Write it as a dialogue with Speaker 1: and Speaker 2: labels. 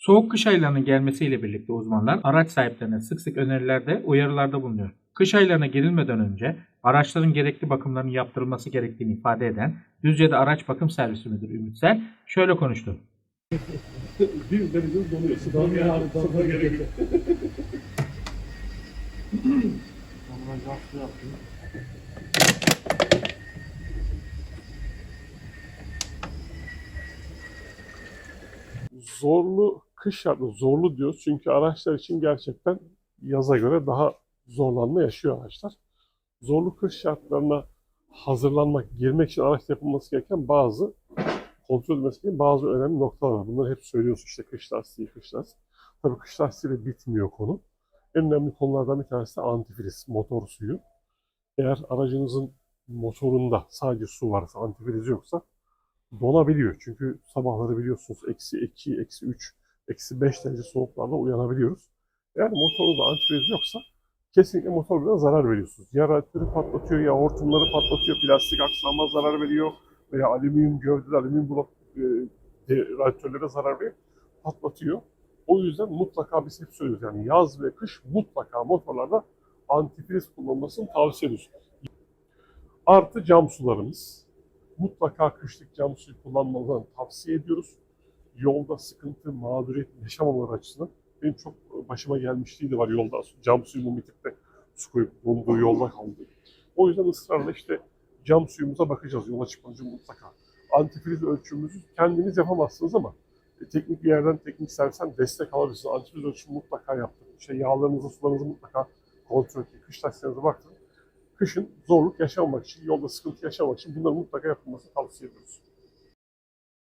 Speaker 1: Soğuk kış aylarının gelmesiyle birlikte uzmanlar araç sahiplerine sık sık önerilerde, uyarılarda bulunuyor. Kış aylarına girilmeden önce araçların gerekli bakımlarının yaptırılması gerektiğini ifade eden Düzce'de Araç Bakım Servisi Müdürü Ümitsel şöyle konuştu.
Speaker 2: Bir denizin donuyor. Sıfır yani sıfır gerek yok. Zorlu kış şartı, zorlu diyoruz çünkü araçlar için gerçekten yaza göre daha zorlanma yaşıyor araçlar. Zorlu kış şartlarına hazırlanmak, girmek için araçta yapılması gereken bazı kontrol edilmesi gereken bazı önemli noktalar var. Bunları hep söylüyoruz işte kış lastiği, kış lastiği. Tabii kış lastiğiyle bitmiyor konu. En önemli konulardan bir tanesi de antifriz, motor suyu. Eğer aracınızın motorunda sadece su varsa, antifriz yoksa donabiliyor. Çünkü sabahları biliyorsunuz eksi 2, eksi 3, eksi 5 derece soğuklarla uyanabiliyoruz. Eğer motorunuzda antifriz yoksa kesinlikle motor zarar veriyorsunuz. Ya radyatörü patlatıyor, ya hortumları patlatıyor, plastik aksamına zarar veriyor veya alüminyum gövdeli, alüminyum blok e, radyatörlere zarar veriyor, patlatıyor. O yüzden mutlaka biz hep söylüyoruz yani yaz ve kış mutlaka motorlarda antifriz kullanılmasını tavsiye ediyoruz. Artı cam sularımız. Mutlaka kışlık cam suyu kullanmalarını tavsiye ediyoruz. Yolda sıkıntı, mağduriyet yaşamamaları açısından benim çok başıma gelmişliği de var yolda. Cam suyumun bitip de su koyup bulunduğu yolda kaldı. O yüzden ısrarla işte cam suyumuza bakacağız yola çıkmadan mutlaka. Antifriz ölçümümüzü kendiniz yapamazsınız ama e, teknik bir yerden, teknik servisten destek alabilirsiniz. Antifriz ölçümü mutlaka yaptırın. İşte yağlarınızı, sularınızı mutlaka kontrol edin. Kış lastiğinize baktırın. Kışın zorluk yaşamamak için, yolda sıkıntı yaşamamak için bunların mutlaka yapılmasını tavsiye ediyoruz.